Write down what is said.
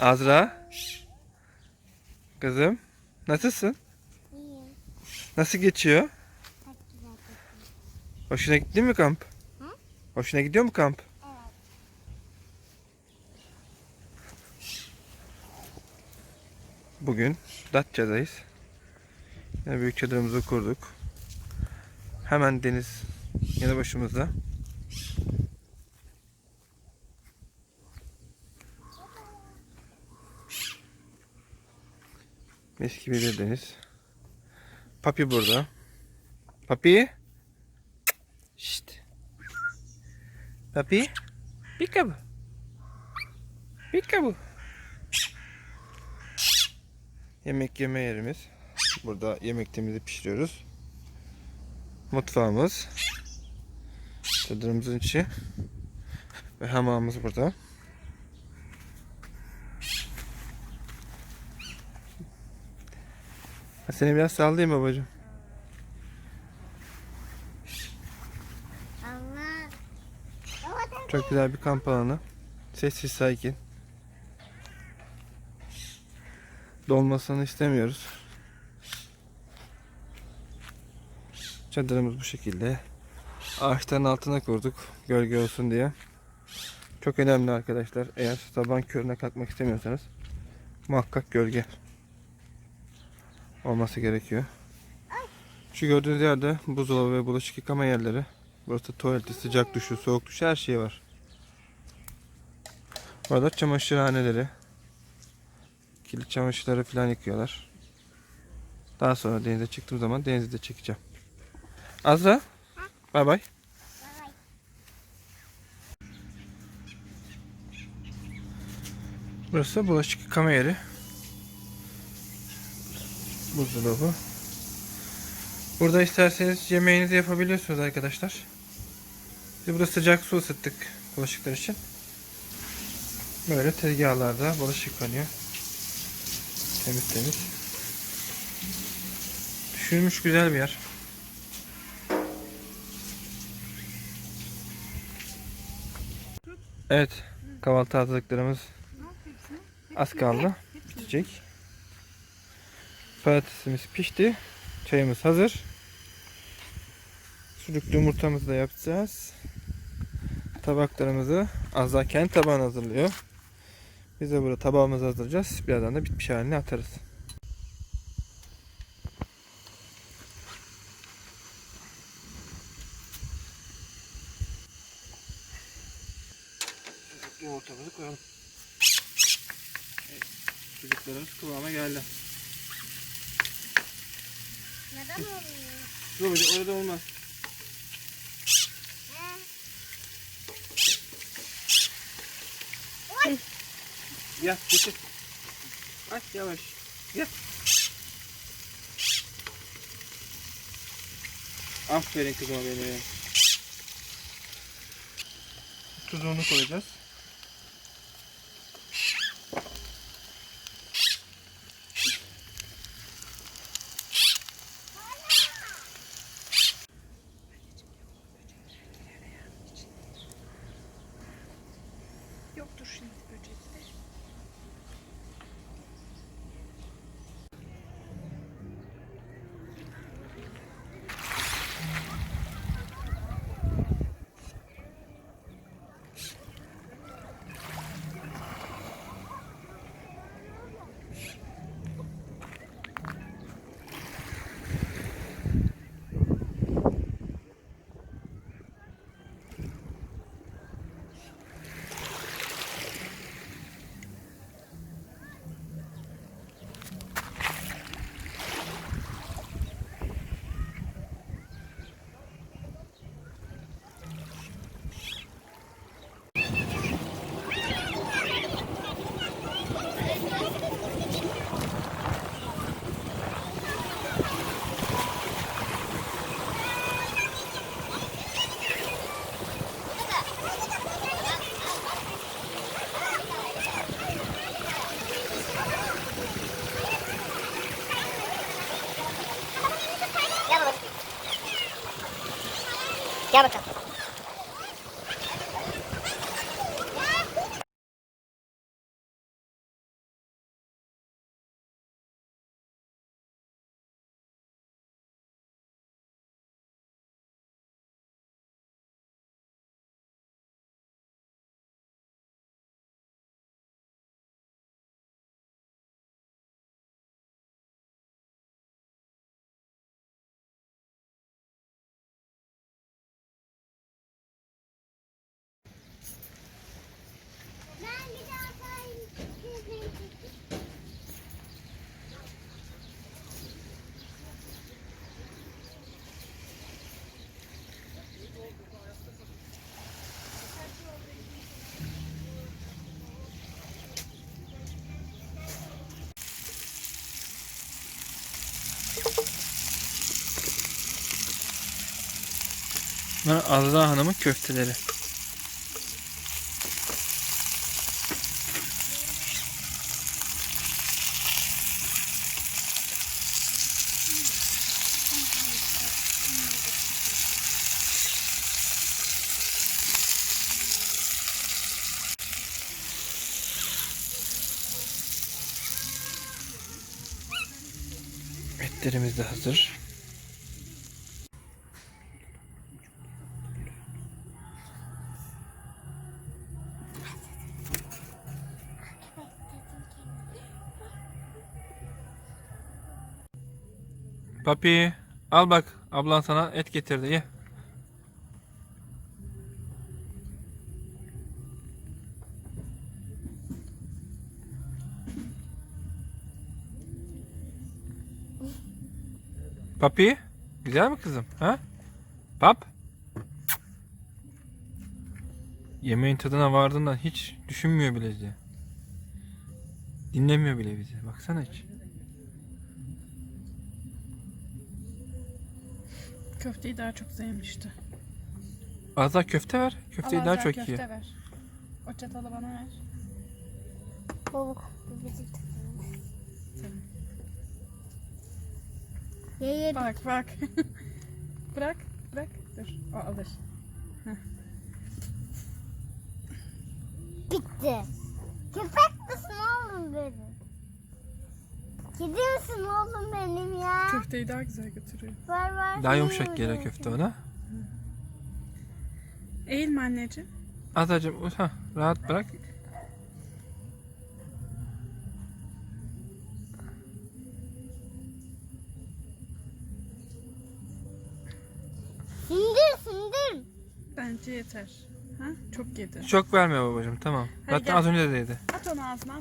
Azra. Kızım. Nasılsın? İyi. Nasıl geçiyor? Çok güzel. Hoşuna gitti mi kamp? Hı? Hoşuna gidiyor mu kamp? Evet. Bugün Datça'dayız. Yine büyük çadırımızı kurduk. Hemen deniz yanı başımızda. Mis gibi bir deniz. Papi burada. Papi. Şşt. Papi. Peekaboo. Peekaboo. Yemek yeme yerimiz. Burada yemeklerimizi pişiriyoruz. Mutfağımız. Çadırımızın içi. Ve hamamımız burada. Seni biraz sallayayım babacığım. Çok güzel bir kamp alanı. Sessiz sakin. Dolmasını istemiyoruz. Çadırımız bu şekilde. Ağaçların altına kurduk. Gölge olsun diye. Çok önemli arkadaşlar. Eğer sabah körüne kalkmak istemiyorsanız muhakkak gölge olması gerekiyor. Şu gördüğünüz yerde buzdolabı ve bulaşık yıkama yerleri. Burası tuvaleti, sıcak duşu, soğuk duşu her şey var. Burada çamaşırhaneleri. Kirli çamaşırları falan yıkıyorlar. Daha sonra denize çıktığım zaman denizi de çekeceğim. Azra. Bay bay. Burası bulaşık yıkama yeri. Buzdolabı. Burada isterseniz yemeğinizi yapabiliyorsunuz arkadaşlar. Biz burada sıcak su ısıttık bulaşıklar için. Böyle tezgahlarda bulaşık yıkanıyor. Temiz temiz. Düşünmüş güzel bir yer. Evet, kahvaltı hazırlıklarımız az kaldı. Bitecek. Patatesimiz pişti. Çayımız hazır. Sucuklu yumurtamızı da yapacağız. Tabaklarımızı Azra kendi tabağını hazırlıyor. Biz de burada tabağımızı hazırlayacağız. Birazdan da bitmiş haline atarız. Sucuklu yumurtamızı koyalım. Evet, sucuklarımız kıvama geldi. Neden oluyor? Babacığım orada olmaz. Gel getir. Aç yavaş. Gel. Aferin kızıma benim. Tuzunu koyacağız. Ya Bunlar Azra Hanım'ın köfteleri. Etlerimiz de hazır. Papi al bak ablan sana et getirdi ye. Papi güzel mi kızım ha? Pap. Yemeğin tadına vardığından hiç düşünmüyor bile bizi. Dinlemiyor bile bizi. Baksana hiç. Köfteyi daha çok sevmişti. Az daha köfte ver. Köfteyi daha çok köfte yiyor. ver. O çatalı bana ver. Tamam. Ye ye. Bak bak. bırak bırak. Dur o alır. Bitti. Köpek misin oğlum benim? Kedi misin oğlum benim? Köfteyi daha güzel götürüyor. Var var. Daha yumuşak geliyor köfte ona. Eğilme anneciğim. Azacım ha, rahat bırak. Sindir sindir. Bence yeter. Ha? Çok yedi. Çok verme babacığım tamam. Hadi Zaten gel. az önce de dedi. At onu ağzına.